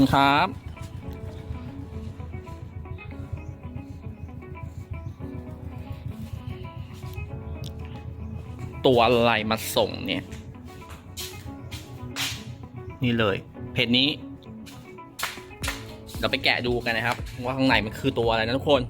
คุณครับ ตัวอะไรมาส่งเนี่ย นี่เลย เพจนี้ เราไปแกะดูกันนะครับ ว่าข้างในมันคือตัวอะไรนะทุกคน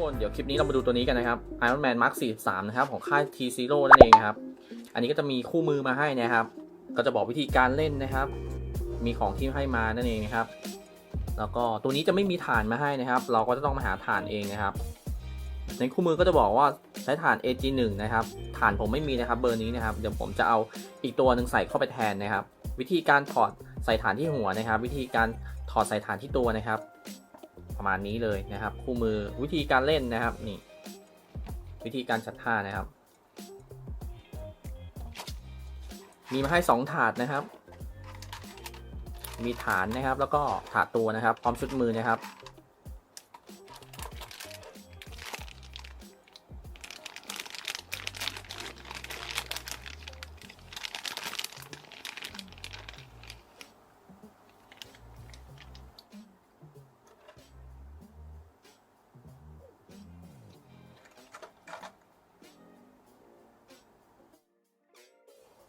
คนเดี๋ยวคลิปนี้เรามาดูตัวนี้กันนะครับ Iron Man Mark 43 นะครับ ของค่าย T Zero นั่นเองนะครับ อันนี้ก็จะมีคู่มือมาให้นะครับ ก็จะบอกวิธีการเล่นนะครับ มีของที่ให้มานั่นเองนะครับ แล้วก็ตัวนี้จะไม่มีฐานมาให้นะครับ เราก็จะต้องมาหาฐานเองนะครับ ในคู่มือก็จะบอกว่าใช้ฐาน AG1 นะครับ ฐานผมไม่มีนะครับ เบอร์นี้นะครับ เดี๋ยวผมจะเอาอีกตัวหนึ่งใส่เข้าไปแทนนะครับ วิธีการถอดใส่ฐานที่หัวนะครับ วิธีการถอดใส่ฐานที่ตัวนะครับ ประมาณนี้เลยนะครับ คู่มือวิธีการเล่นนะครับนี่ วิธีการจัดท่านะครับ มีมาให้ 2 ถาดนะครับ มีฐานนะครับแล้วก็ถาดตัวนะครับ พร้อมชุดมือนะครับ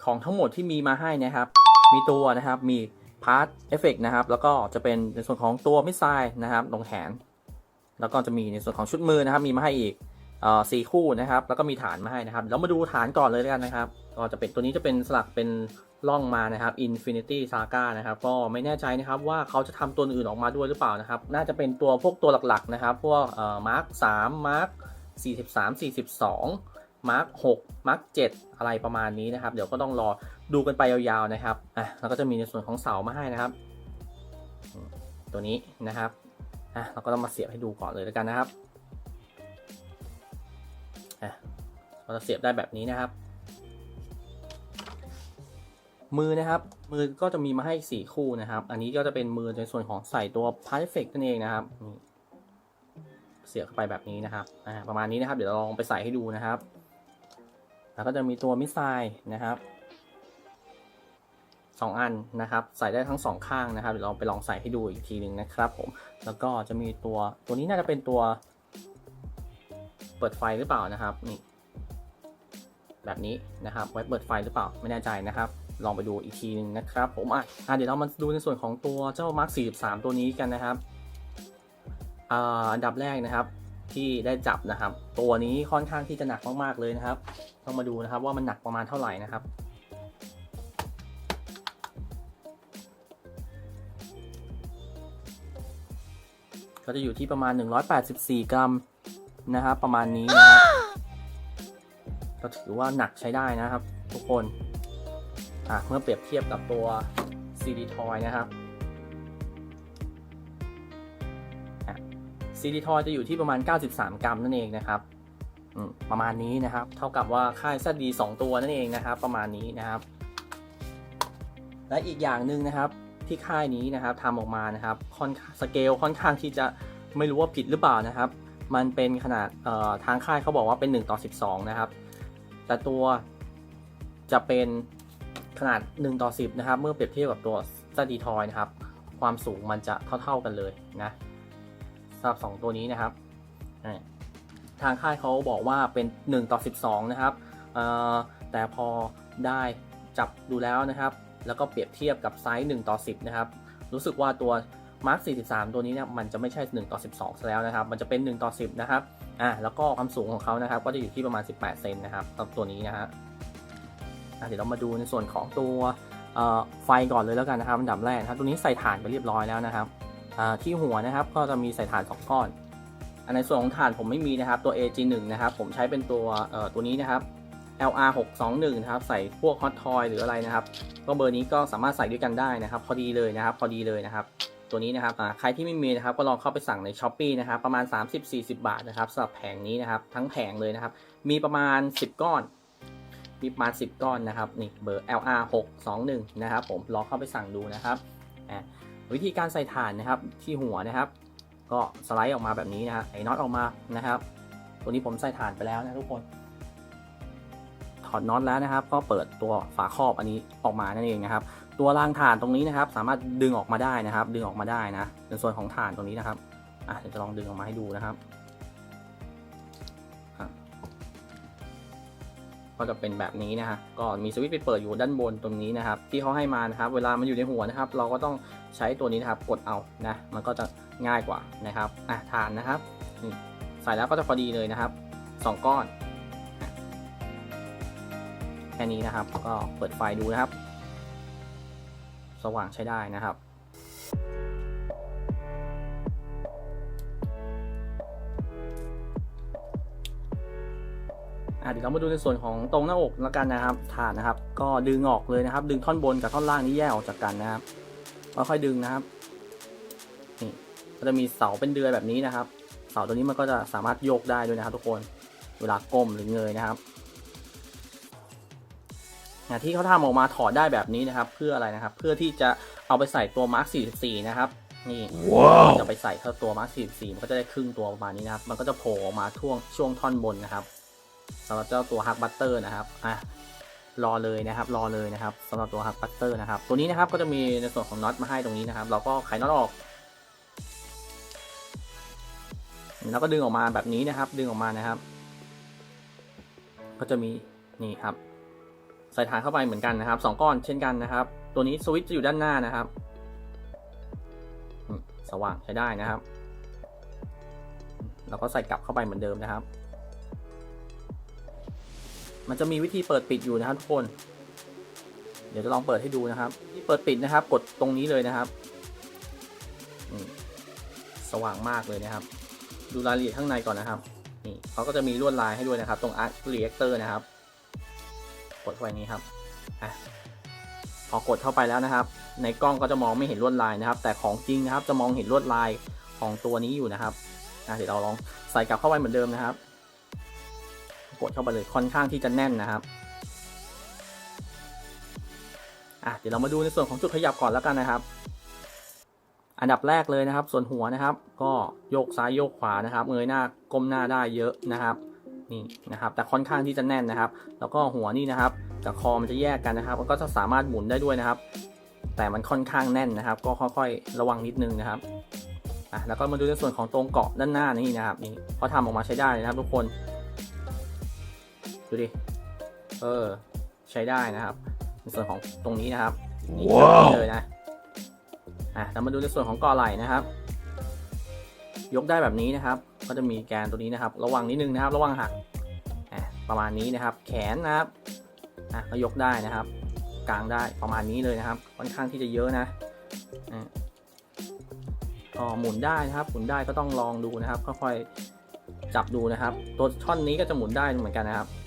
ของทั้งหมดที่มีมาให้นะครับ มีตัวนะครับ มีพาร์ทเอฟเฟกนะครับ แล้วก็จะเป็นในส่วนของตัวมิสไซล์นะครับลงแขน แล้วก็จะมีในส่วนของชุดมือนะครับ มีมาให้อีกอ่อสี่คู่นะครับ แล้วก็มีฐานมาให้นะครับ เรามาดูฐานก่อนเลยแล้วกันนะครับ ก็จะเป็นตัวนี้จะเป็นสลักเป็นล่องมานะครับ Infinity Saga นะครับ ก็ไม่แน่ใจนะครับว่าเขาจะทำตัวอื่นออกมาด้วยหรือเปล่านะครับ น่าจะเป็นตัวพวกตัวหลักๆนะครับ พวกมาร์คสามมาร์คสี่สิบสามสี่สิบสอง มาร์คหกมาร์คเจ็ดอะไรประมาณนี้นะครับ เดี๋ยวก็ต้องรอดูกันไปยาวๆนะครับอะแล้วก็จะมีในส่วนของเสามาให้นะครับ ตัวนี้นะครับอะเราก็ต้องมาเสียบให้ดูก่อนเลยแล้วกันนะครับอะเราจะเสียบได้แบบนี้นะครับ มือนะครับ มือก็จะมีมาให้ 4 คู่นะครับ อันนี้ก็จะเป็นมือในส่วนของใส่ตัว p a r t Effect นั่นเองนะครับเสียบเข้าไปแบบนี้นะครับอ่าประมาณนี้นะครับ เดี๋ยวเราลองไปใส่ให้ดูนะครับ แล้วก็จะมีตัวมิสไซล์นะครับสองอันนะครับใส่ได้ทั้งสองข้างนะครับเดี๋ยวเราไปลองใส่ให้ดูอีกทีหนึ่งนะครับผมแล้วก็จะมีตัวตัวนี้น่าจะเป็นตัว เปิดไฟหรือเปล่านะครับนี่แบบนี้นะครับไว้เปิดไฟหรือเปล่าไม่แน่ใจนะครับ ลองไปดูอีกทีหนึ่งนะครับผมอะอะเดี๋ยวเรามาดูในส่วนของตัวเจ้า Mark 43 ตัวนี้กันนะครับออันดับแรกนะครับ ที่ได้จับนะครับ ตัวนี้ค่อนข้างที่จะหนักมากๆเลยนะครับ ต้องมาดูนะครับว่ามันหนักประมาณเท่าไหร่นะครับ ก็จะอยู่ที่ประมาณ 184 กรัมนะครับ ประมาณนี้นะครับก็ถือว่าหนักใช้ได้นะครับ ทุกคน อะเมื่อเปรียบเทียบกับตัว CD Toy นะครับ CD Toy จะอยู่ที่ประมาณ 93 กรัมนั่นเองนะครับประมาณนี้นะครับ เท่ากับว่าค่าย ZD 2ตัวนั่นเองนะครับ ประมาณนี้นะครับ และอีกอย่างหนึ่งนะครับที่ค่ายนี้นะครับทำออกมานะครับค่อนสเกลค่อนข้างที่จะไม่รู้ว่าผิดหรือเปล่านะครับ มันเป็นขนาดทางค่ายเขาบอกว่าเป็น 1 ต่อ 12 นะครับ แต่ตัวจะเป็นขนาด 1 ต่อ 10 นะครับ เมื่อเปรียบเทียบกับตัว z d t o y นะครับ ความสูงมันจะเท่า ๆกันเลยนะ สำหรับ 2 ตัวนี้นะครับทางค่ายเขาบอกว่าเป็น 1 ต่อ 12 นะครับแต่พอได้จับดูแล้วนะครับ แล้วก็เปรียบเทียบกับไซส์1ต่อ 10 นะครับ รู้สึกว่าตัว Mark 43 ตัวนี้เนี่ยมันจะไม่ใช่ 1 ต่อ 12ซะแล้วนะครับ มันจะเป็น 1 ต่อ 10 นะครับอ่าแล้วก็ความสูงของเขานะครับ ก็จะอยู่ที่ประมาณ 18 เซนนะครับสำหรับตัวนี้นะฮะเดี๋ยวเรามาดูในส่วนของตัวไฟก่อนเลยแล้วกันนะครับอันดับแรกนะครับ ตัวนี้ใส่ถ่านไปเรียบร้อยแล้วนะครับ ที่หัวนะครับก็จะมีใส่ถ่าน2ก้อน อันในส่วนของถ่านผมไม่มีนะครับตัว AG1 นะครับผมใช้เป็นตัวตัวนี้นะครับ LR 621 นะครับใส่พวก Hot Toy หรืออะไรนะครับก็เบอร์นี้ก็สามารถใส่ด้วยกันได้นะครับพอดีเลยนะครับพอดีเลยนะครับ ตัวนี้นะครับใครที่ไม่มีนะครับก็ลองเข้าไปสั่งใน s h อ p e e นะครับประมาณ 30-40 บาทนะครับสำหรับแผงนี้นะครับทั้งแผงเลยนะครับมีประมาณ 10 ก้อนมีประมาณ10 ก้อนนะครับนี่เบอร์ LR 621 นะครับผมลองเข้าไปสั่งดูนะครับอ่า วิธีการใส่ฐานนะครับที่หัวนะครับ ก็สไลด์ออกมาแบบนี้นะฮะไอ้น็อตออกมานะครับ ตัวนี้ผมใส่ฐานไปแล้วนะทุกคน ถอดน็อตแล้วนะครับ ก็เปิดตัวฝาครอบอันนี้ออกมานั่นเองนะครับ ตัวรางฐานตรงนี้นะครับ สามารถดึงออกมาได้นะครับ ดึงออกมาได้นะในส่วนของฐานตรงนี้นะครับอะเดี๋ยวจะลองดึงออกมาให้ดูนะครับ ก็จะเป็นแบบนี้นะฮะก็มีสวิตช์ไปเปิดอยู่ด้านบนตรงนี้นะครับ ที่เขาให้มานะครับ เวลามันอยู่ในหัวนะครับ เราก็ต้องใช้ตัวนี้นะครับกดเอานะมันก็จะง่ายกว่านะครับอะถ่านนะครับนี่ใส่แล้วก็จะพอดีเลยนะครับสองก้อนแค่นี้นะครับก็เปิดไฟดูนะครับ สว่างใช้ได้นะครับ เดี๋ยวเรามาดูในส่วนของตรงหน้าอกแล้วกันนะครับ ฐานนะครับ ก็ดึงออกเลยนะครับ ดึงท่อนบนกับท่อนล่างนี้แยกออกจากกันนะครับค่อยๆดึงนะครับนี่ก็จะมีเสาเป็นเดือยแบบนี้นะครับ เสาตัวนี้มันก็จะสามารถโยกได้ด้วยนะครับ ทุกคนเวลาก้มหรือเงยนะครับนะที่เขาทำออกมาถอดได้แบบนี้นะครับ เพื่ออะไรนะครับ เพื่อที่จะเอาไปใส่ตัว Mark 44 นะครับนี่ว้าวจะไปใส่เข้าตัว Mark 44 มันก็จะได้ครึ่งตัวประมาณนี้นะครับ มันก็จะโผล่ออกมาช่วงช่วงท่อนบนนะครับ สำหรับเจ้าตัว Hug Butter นะครับอะรอเลยนะครับ รอเลยนะครับสำหรับตัว Hug Butter นะครับ ตัวนี้นะครับก็จะมีในส่วนของน็อตมาให้ตรงนี้นะครับ เราก็ไขน็อตออกแล้วก็ดึงออกมาแบบนี้นะครับ ดึงออกมานะครับ ก็จะมีนี่ครับ ใส่ฐานเข้าไปเหมือนกันนะครับสองก้อนเช่นกันนะครับ ตัวนี้สวิตช์จะอยู่ด้านหน้านะครับสว่างใช้ได้นะครับเราก็ใส่กลับเข้าไปเหมือนเดิมนะครับ มันจะมีวิธีเปิดปิดอยู่นะครับทุกคน เดี๋ยวจะลองเปิดให้ดูนะครับ ที่เปิดปิดนะครับ กดตรงนี้เลยนะครับสว่างมากเลยนะครับ ดูรายละเอียดข้างในก่อนนะครับ นี่เขาก็จะมีลวดลายให้ด้วยนะครับ ตรง Arc Reactor นะครับ กดเข้าไปนี้ครับอะพอกดเข้าไปแล้วนะครับ ในกล้องก็จะมองไม่เห็นลวดลายนะครับ แต่ของจริงนะครับ จะมองเห็นลวดลายของตัวนี้อยู่นะครับอะเดี๋ยวเราลองใส่กลับเข้าไปเหมือนเดิมนะครับ กดเข้าไปเลยค่อนข้างที่จะแน่นนะครับอะเดี๋ยวเรามาดูในส่วนของจุดขยับก่อนแล้วกันนะครับ อันดับแรกเลยนะครับ ส่วนหัวนะครับ ก็โยกซ้ายโยกขวานะครับเงยหน้าก้มหน้าได้เยอะนะครับนี่นะครับแต่ค่อนข้างที่จะแน่นนะครับ แล้วก็หัวนี่นะครับกับคอมันจะแยกกันนะครับมันก็จะสามารถหมุนได้ด้วยนะครับ แต่มันค่อนข้างแน่นนะครับ ก็ค่อยๆ ระวังนิดนึงนะครับอะแล้วก็มาดูในส่วนของตรงเกาะด้านหน้านี่นะครับนี่เขาทำออกมาใช้ได้นะครับ ทุกคน ดูดิ เออ ใช้ได้นะครับ ในส่วนของตรงนี้นะครับ นี่ว้าวเลยนะ อะเรามาดูในส่วนของกอไหล่นะครับ ยกได้แบบนี้นะครับ ก็จะมีแกนตัวนี้นะครับ ระวังนิดนึงนะครับ ระวังหัก อะ ประมาณนี้นะครับ แขนนะครับ อะก็ยกได้นะครับ กลางได้ประมาณนี้เลยนะครับ ค่อนข้างที่จะเยอะนะอะก็หมุนได้นะครับ หมุนได้ก็ต้องลองดูนะครับ ค่อยๆจับดูนะครับ ตัวท่อนนี้ก็จะหมุนได้เหมือนกันนะครับนี่ครับ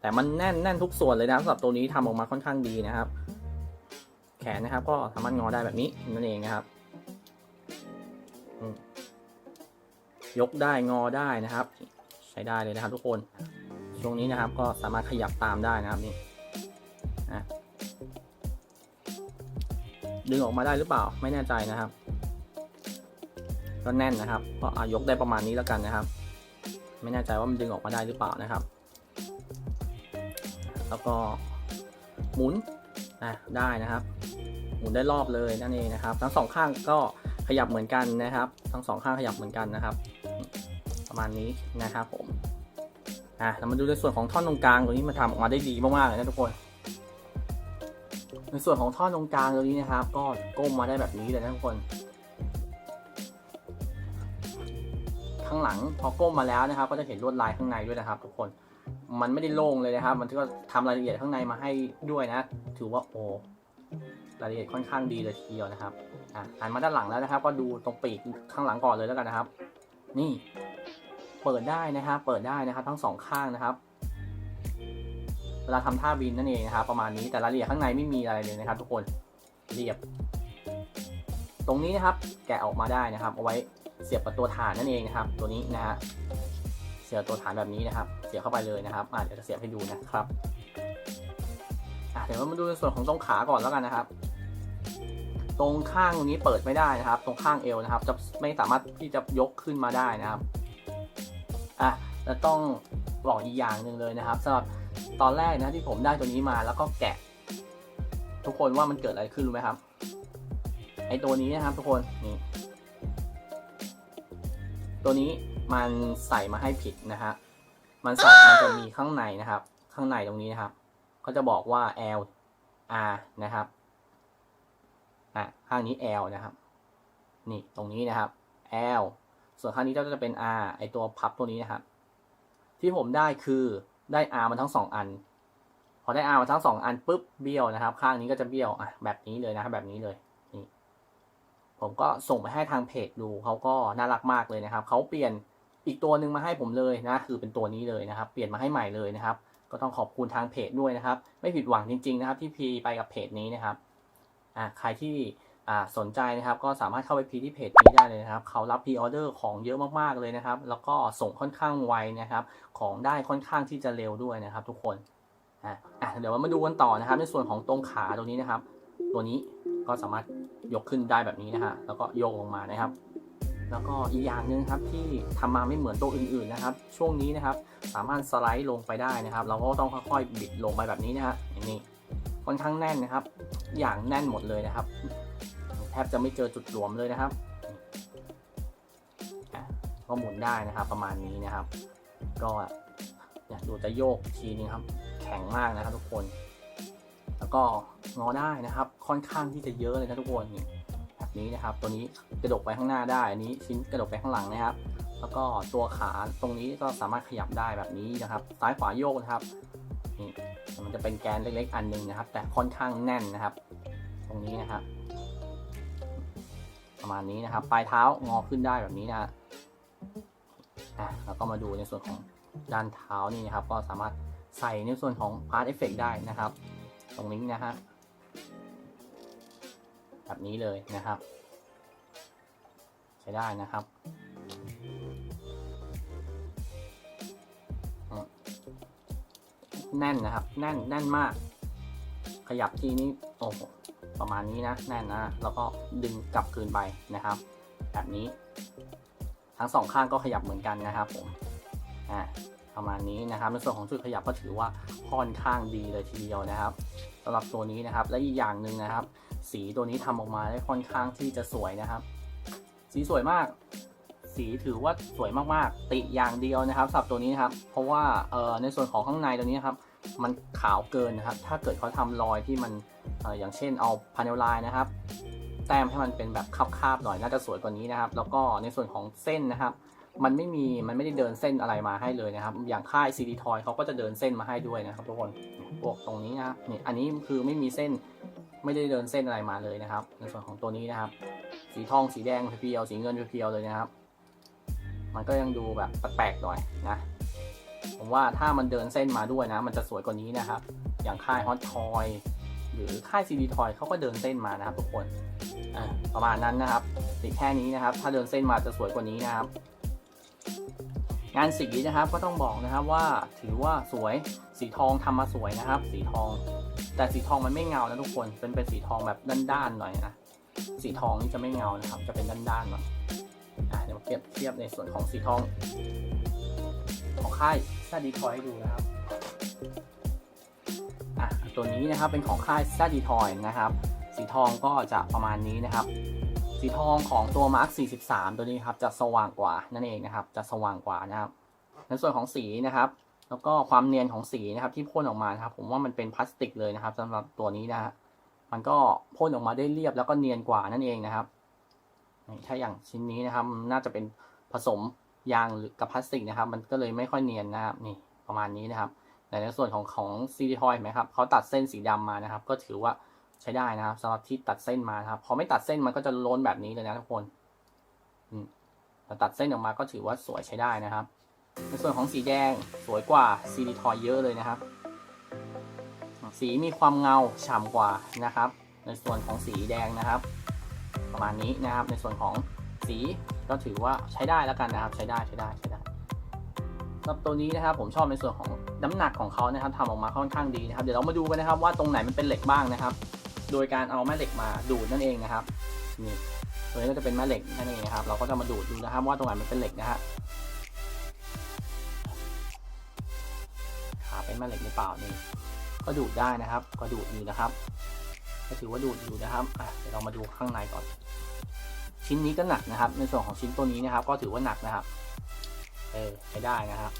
แต่มันแน่นแน่นทุกส่วนเลยนะครับสำหรับตัวนี้ทำออกมาค่อนข้างดีนะครับ แขนนะครับ ก็สามารถงอได้แบบนี้นั่นเองนะครับ ยกได้งอได้นะครับ ใช้ได้เลยนะครับ ทุกคนช่วงนี้นะครับ ก็สามารถขยับตามได้นะครับนี่ดึงออกมาได้หรือเปล่าไม่แน่ใจนะครับก็แน่นนะครับ ก็อายกได้ประมาณนี้แล้วกันนะครับ ไม่แน่ใจว่ามันดึงออกมาได้หรือเปล่านะครับ แล้วก็หมุนนะได้นะครับ หมุนได้รอบเลยนั่นเองนะครับ ทั้งสองข้างก็ขยับเหมือนกันนะครับ ทั้งสองข้างขยับเหมือนกันนะครับ ประมาณนี้นะครับผมอะเรามาดูในส่วนของท่อนตรงกลางตัวนี้มันทำออกมาได้ดีมากๆเลยนะทุกคน ในส่วนของท่อนตรงกลางตัวนี้นะครับ ก็ก้มมาได้แบบนี้เลยนะทุกคนข้างหลังพอก้มมาแล้วนะครับ ก็จะเห็นลวดลายข้างในด้วยนะครับ ทุกคน มันไม่ได้โล่งเลยนะครับ มันก็ทำรายละเอียดข้างในมาให้ด้วยนะ ถือว่าโอ้รายละเอียดค่อนข้างดีเลยทีเดียวนะครับอะหันมาด้านหลังแล้วนะครับ ก็ดูตรงปีกข้างหลังก่อนเลยแล้วกันนะครับ นี่ เปิดได้นะครับ เปิดได้นะครับ ทั้งสองข้างนะครับ เวลาทำท่าบินนั่นเองนะครับ ประมาณนี้แต่รายละเอียดข้างในไม่มีอะไรเลยนะครับ ทุกคนเรียบ ตรงนี้นะครับ แกะออกมาได้นะครับ เอาไว้เสียบกับตัวฐานนั่นเองนะครับ ตัวนี้นะฮะ เสียบตัวฐานแบบนี้นะครับ เสียบเข้าไปเลยนะครับอะเดี๋ยวจะเสียบให้ดูนะครับอะเดี๋ยวมาดูในส่วนของตรงขาก่อนแล้วกันนะครับ ตรงข้างตรงนี้เปิดไม่ได้นะครับ ตรงข้างเอวนะครับ จะไม่สามารถที่จะยกขึ้นมาได้นะครับอะแล้วต้องบอกอีกอย่างหนึ่งเลยนะครับสำหรับตอนแรกนะที่ผมได้ตัวนี้มาแล้วก็แกะ ทุกคนว่ามันเกิดอะไรขึ้นรู้ไหมครับไอตัวนี้นะครับทุกคนนี่ตัวนี้ มันใส่มาให้ผิดนะฮะ มันใส่มันจะมีข้างในนะครับ ข้างในตรงนี้นะครับ ก็จะบอกว่า L R นะครับ อะ ข้างนี้ L นะครับ นี่ตรงนี้นะครับ L ส่วนข้างนี้ก็จะเป็น R ไอตัวพับตัวนี้นะครับ ที่ผมได้คือได้ R มาทั้งสองอัน พอได้ R มาทั้งสองอันปุ๊บเบี้ยวนะครับ ข้างนี้ก็จะเบี้ยว อะ แบบนี้เลยนะครับแบบนี้เลยนี่ผมก็ส่งไปให้ทางเพจดูเขาก็น่ารักมากเลยนะครับ เขาเปลี่ยน อีกตัวหนึ่งมาให้ผมเลยนะคือเป็นตัวนี้เลยนะครับ เปลี่ยนมาให้ใหม่เลยนะครับ ก็ต้องขอบคุณทางเพจด้วยนะครับ ไม่ผิดหวังจริง ๆ นะครับ ที่พีไปกับเพจนี้นะครับอ่าใครที่อ่าสนใจนะครับ ก็สามารถเข้าไปพีที่เพจนี้ได้เลยนะครับ เขารับพีออเดอร์ของเยอะมากๆเลยนะครับ แล้วก็ส่งค่อนข้างไวนะครับ ของได้ค่อนข้างที่จะเร็วด้วยนะครับ ทุกคนอะอะเดี๋ยวมาดูกันต่อนะครับ ในส่วนของตรงขาตรงนี้นะครับ ตัวนี้ก็สามารถยกขึ้นได้แบบนี้นะฮะแล้วก็โยกลงมานะครับ แล้วก็อีกอย่างหนึ่งครับที่ทำมาไม่เหมือนตัวอื่นๆนะครับ ช่วงนี้นะครับสามารถสไลด์ลงไปได้นะครับ เราก็ต้องค่อยๆบิดลงไปแบบนี้นะฮะอย่างนี้ค่อนข้างแน่นนะครับ อย่างแน่นหมดเลยนะครับ แทบจะไม่เจอจุดหลวมเลยนะครับก็หมุนได้นะครับ ประมาณนี้นะครับ ก็เนี่ยดูจะโยกทีนึงครับ แข็งมากนะครับทุกคน แล้วก็งอได้นะครับ ค่อนข้างที่จะเยอะเลยนะทุกคนนี่ นี้นะครับ ตัวนี้กระดกไปข้างหน้าได้อันนี้ชิ้นกระดกไปข้างหลังนะครับ แล้วก็ตัวขาตรงนี้ก็สามารถขยับได้แบบนี้นะครับ ซ้ายขวาโยกนะครับนี่มันจะเป็นแกนเล็กๆ อันหนึงนะครับ แต่ค่อนข้างแน่นนะครับ ตรงนี้นะครับประมาณนี้นะครับ ปลายเท้างอขึ้นได้แบบนี้นะฮะอะแล้วก็มาดูในส่วนของด้านเท้านี่นะครับ ก็สามารถใส่ในส่วนของ Part Effect ได้นะครับ ตรงนี้นะฮะ แบบนี้เลยนะครับ ใช้ได้นะครับแน่นนะครับ แน่นแน่นมาก ขยับทีนี้โอ้โหประมาณนี้นะแน่นนะแล้วก็ดึงกลับคืนไปนะครับ แบบนี้ ทั้งสองข้างก็ขยับเหมือนกันนะครับผมอ่าประมาณนี้นะครับในส่วนของจุดขยับก็ถือว่าค่อนข้างดีเลยทีเดียวนะครับสำหรับตัวนี้นะครับ และอีกอย่างหนึ่งนะครับ สีตัวนี้ทำออกมาได้ค่อนข้างที่จะสวยนะครับ สีสวยมาก สีถือว่าสวยมากๆ ติอย่างเดียวนะครับสับตัวนี้นะครับ เพราะว่าเอ่อในส่วนของข้างในตัวนี้นครับ มันขาวเกินนะครับ ถ้าเกิดเขาทำรอยที่มันอออย่างเช่นเอาพาเนลไลน์นะครับ แต้มให้มันเป็นแบบคาบๆหน่อยน่าจะสวยกว่านี้นะครับ แล้วก็ในส่วนของเส้นนะครับมันไม่มี มันไม่ได้เดินเส้นอะไรมาให้เลยนะครับ อย่างค่ายซีดีทอยเขาก็จะเดินเส้นมาให้ด้วยนะครับทุกคนพวกตรงนี้นะครับนี่ อันนี้คือไม่มีเส้น ไม่ได้เดินเส้นอะไรมาเลยนะครับ ในส่วนของตัวนี้นะครับ สีทองสีแดงเพียวๆสีเงินเพียวๆเลยนะครับ มันก็ยังดูแบบแปลกๆหน่อยนะผมว่าถ้ามันเดินเส้นมาด้วยนะ มันจะสวยกว่านี้นะครับ อย่างค่ายฮอตทอยหรือค่ายซีดีทอยเขาก็เดินเส้นมานะครับทุกคนประมาณนั้นนะครับสีแค่นี้นะครับ ถ้าเดินเส้นมาจะสวยกว่านี้นะครับ งานสีนะครับก็ต้องบอกนะครับว่าถือว่าสวยสีทองทำมาสวยนะครับ สีทอง แต่สีทองมันไม่เงานะทุกคนเป็นเป็นสีทองแบบด้านๆหน่อยนะสีทองนี่จะไม่เงานะครับ จะเป็นด้านๆหน่อยเดี๋ยวมาเปรียบเทียบในส่วนของสีทอง ของค่ายซาดีทอยให้ดูนะครับอะตัวนี้นะครับเป็นของค่ายซาดีทอยนะครับ สีทองก็จะประมาณนี้นะครับ สีทองของตัว Mark 43 ตัวนี้ครับจะสว่างกว่านั่นเองนะครับ จะสว่างกว่านะครับ ในส่วนของสีนะครับ แล้วก็ความเนียนของสีนะครับ ที่พ่นออกมาครับ ผมว่ามันเป็นพลาสติกเลยนะครับสำหรับตัวนี้นะฮะมันก็พ่นออกมาได้เรียบแล้วก็เนียนกว่านั่นเองนะครับถ้าอย่างชิ้นนี้นะครับ น่าจะเป็นผสมยางกับพลาสติกนะครับ มันก็เลยไม่ค่อยเนียนนะครับนี่ประมาณนี้นะครับแต่ในส่วนของของซีดีทอยไหมครับเขาตัดเส้นสีดำมานะครับ ก็ถือว่า ใช้ได้นะครับสำหรับที่ตัดเส้นมาครับ พอไม่ตัดเส้นมันก็จะล้นแบบนี้เลยนะทุกคนแต่ตัดเส้นออกมาก็ถือว่าสวยใช้ได้นะครับ ในส่วนของสีแดงสวยกว่าซีดีทอยเยอะเลยนะครับ สีมีความเงาฉ่ำกว่านะครับ ในส่วนของสีแดงนะครับ ประมาณนี้นะครับ ในส่วนของสีก็ถือว่าใช้ได้แล้วกันนะครับ ใช้ได้ใช้ได้ใช้ได้สำหรับตัวนี้นะครับ ผมชอบในส่วนของน้ำหนักของเขานะครับทำออกมาค่อนข้างดีนะครับ เดี๋ยวเรามาดูกันนะครับ ว่าตรงไหนมันเป็นเหล็กบ้างนะครับ โดยการเอาแม่เหล็กมาดูดนั่นเองนะครับนี่ตัวนี้ก็จะเป็นแม่เหล็กนั่นเองนะครับ เราก็จะมาดูดดูนะครับ ว่าตรงไหนมันเป็นเหล็กนะฮะขาเป็นแม่เหล็กหรือเปล่านี่ก็ดูดได้นะครับ ก็ดูดอยู่นะครับ ก็ถือว่าดูดอยู่นะครับอะเดี๋ยวเรามาดูข้างในก่อน ชิ้นนี้ก็หนักนะครับ ในส่วนของชิ้นตัวนี้นะครับ ก็ถือว่าหนักนะครับ เออใช้ได้นะครับ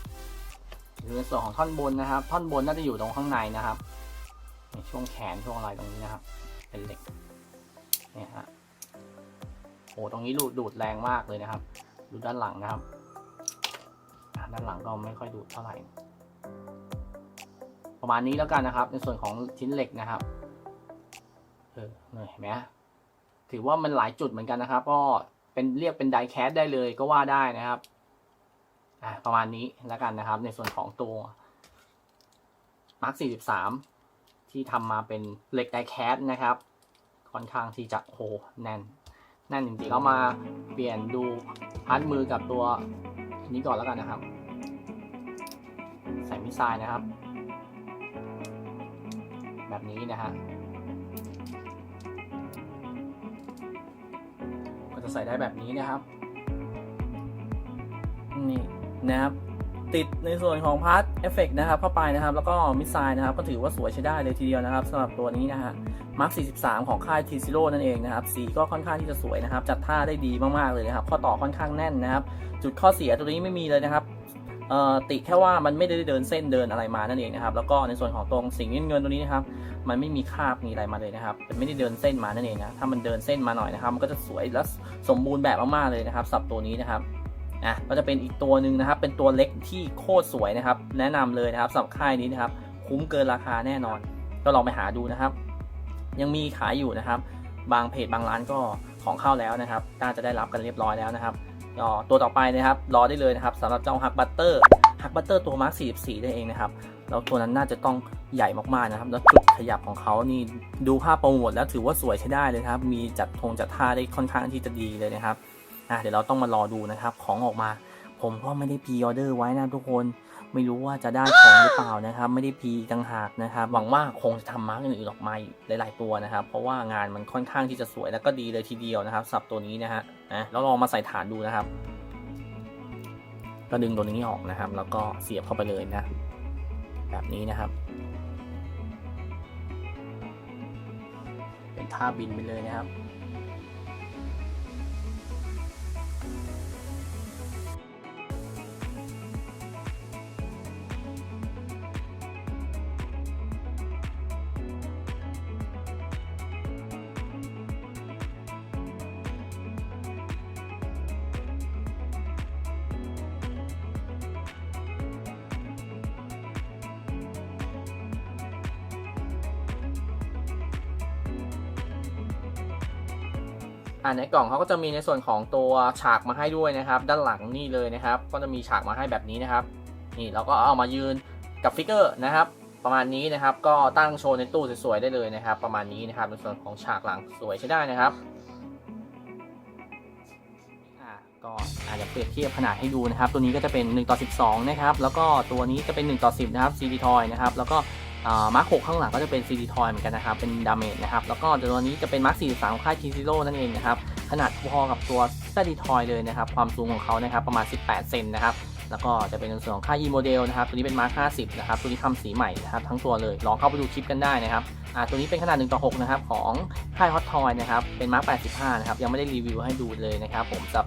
หรือในส่วนของท่อนบนนะครับ ท่อนบนน่าจะอยู่ตรงข้างในนะครับ ช่วงแขนช่วงอะไรตรงนี้นะครับ เป็นเหล็กเนี่ยฮะโอ้ตรงนี้ดูดดูดแรงมากเลยนะครับ ดูด้านหลังนะครับด้านหลังก็ไม่ค่อยดูดเท่าไหร่ ประมาณนี้แล้วกันนะครับ ในส่วนของชิ้นเหล็กนะครับเออเห็นไหมถือว่ามันหลายจุดเหมือนกันนะครับ ก็เป็นเรียกเป็นไดแคสได้เลยก็ว่าได้นะครับอะประมาณนี้แล้วกันนะครับ ในส่วนของตัว Mark 43 ที่ทำมาเป็นเหล็กไดแคสนะครับ ค่อนข้างที่จะโหแน่นแน่นจริงๆเรามาเปลี่ยนดูพาร์ทมือกับตัวนี้ก่อนแล้วกันนะครับ ใส่มิสไซล์นะครับ แบบนี้นะฮะก็จะใส่ได้แบบนี้นะครับ นี่นะครับ ติดในส่วนของพาร์ทเอฟเฟกนะครับเข้าไปนะครับ แล้วก็มิสไซล์นะครับ ก็ถือว่าสวยใช้ได้เลยทีเดียวนะครับสำหรับตัวนี้นะฮะมาร์ค43 ของค่ายทีซิโร่นั่นเองนะครับสีก็ค่อนข้างที่จะสวยนะครับ จัดท่าได้ดีมากๆเลยนะครับ ข้อต่อค่อนข้างแน่นนะครับ จุดข้อเสียตัวนี้ไม่มีเลยนะครับติแค่ว่ามันไม่ได้เดินเส้นเดินอะไรมานั่นเองนะครับ แล้วก็ในส่วนของตรงสีเงินเงินตัวนี้นะครับ มันไม่มีคาบมีอะไรมาเลยนะครับมันไม่ได้เดินเส้นมานั่นเองนะถ้ามันเดินเส้นมาหน่อยนะครับ มันก็จะสวยและสมบูรณ์แบบมากๆเลยนะครับสับตัวนี้นะครับ อะก็จะเป็นอีกตัวหนึ่งนะครับ เป็นตัวเล็กที่โคตรสวยนะครับ แนะนำเลยนะครับสำหรับค่ายนี้นะครับ คุ้มเกินราคาแน่นอน ก็ลองไปหาดูนะครับ ยังมีขายอยู่นะครับ บางเพจบางร้านก็ของเข้าแล้วนะครับน่าจะได้รับกันเรียบร้อยแล้วนะครับตัวต่อไปนะครับรอได้เลยนะครับสำหรับเจ้าฮักบัตเตอร์ฮักบัตเตอร์ตัวมาร์ค44ได้เองนะครับแล้วตัวนั้นน่าจะต้องใหญ่มากๆนะครับแล้วจุดขยับของเขานี่ดูภาพโปรโมทแล้วถือว่าสวยใช้ได้เลยครับ มีจัดทงจัดท่าได้ค่อนข้างที่จะดีเลยนะครับ อะเดี๋ยวเราต้องมารอดูนะครับ ของออกมา ผมก็ไม่ได้พีออเดอร์ไว้นะทุกคนไม่รู้ว่าจะได้ของหรือเปล่านะครับ ไม่ได้พีต่างหากนะครับ หวังว่าคงจะทำมาร์กอื่นๆออกมาหลาย ๆตัวนะครับ เพราะว่างานมันค่อนข้างที่จะสวยแล้วก็ดีเลยทีเดียวนะครับสับตัวนี้นะฮะนะแล้วลองมาใส่ฐานดูนะครับ ก็ดึงตัวนี้ออกนะครับ แล้วก็เสียบเข้าไปเลยนะ แบบนี้นะครับ เป็นท่าบินไปเลยนะครับ อ่าในกล่องเขาก็จะมีในส่วนของตัวฉากมาให้ด้วยนะครับ ด้านหลังนี่เลยนะครับ ก็จะมีฉากมาให้แบบนี้นะครับ นี่เราก็เอามายืนกับฟิกเกอร์นะครับ ประมาณนี้นะครับ ก็ตั้งโชว์ในตู้สวยๆได้เลยนะครับ ประมาณนี้นะครับในส่วนของฉากหลังสวยใช้ได้นะครับอ่าก็อาจจะเปรียบเทียบขนาดให้ดูนะครับ ตัวนี้ก็จะเป็น1ต่อ12 นะครับ แล้วก็ตัวนี้จะเป็น1ต่อ10 นะครับ CD Toy นะครับ แล้วก็ มาร์ค6ข้างหลังก็จะเป็น CD Toy เหมือนกันนะครับ เป็นดาเมจนะครับ แล้วก็ตัวนี้จะเป็นมาร์ค43ของค่าย T Zero นั่นเองนะครับ ขนาดพอกับตัว CD Toy เลยนะครับ ความสูงของเขานะครับประมาณ 18 เซนนะครับ แล้วก็จะเป็นในส่วนของค่าย e model นะครับ ตัวนี้เป็นมาร์ค50นะครับ ตัวนี้ทำสีใหม่นะครับทั้งตัวเลย ลองเข้าไปดูคลิปกันได้นะครับอ่าตัวนี้เป็นขนาด1ต่อ6นะครับของค่าย Hot Toy นะครับ เป็นมาร์ค85นะครับ ยังไม่ได้รีวิวให้ดูเลยนะครับผมกับ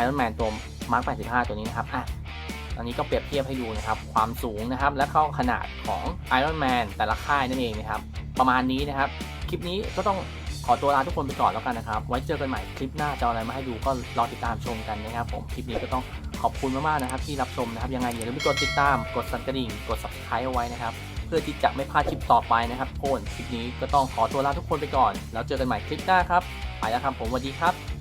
Iron Man ตัวมาร์ค85 ตัวนี้นะครับอะ อันนี้ก็เปรียบเทียบให้ดูนะครับความสูงนะครับ และก็ขนาดของ Iron Man แต่ละค่ายนั่นเองนะครับ ประมาณนี้นะครับ คลิปนี้ก็ต้องขอตัวลาทุกคนไปก่อนแล้วกันนะครับ ไว้เจอกันใหม่คลิปหน้าจะอาอะไรมาให้ดูก็รอติดตามชมกันนะครับ ผมคลิปนี้ก็ต้องขอบคุณมากๆนะครับ ที่รับชมนะครับยังไงอย่าลืมกดติดตามกดสั่นกระดิ่งกด subscribe เอาไว้นะครับ เพื่อที่จะไม่พลาดคลิปต่อไปนะครับทุกคนคลิปนี้ก็ต้องขอตัวลาทุกคนไปก่อน แล้วเจอกันใหม่คลิปหน้าครับไปแล้วครับผมสวัสดีครับ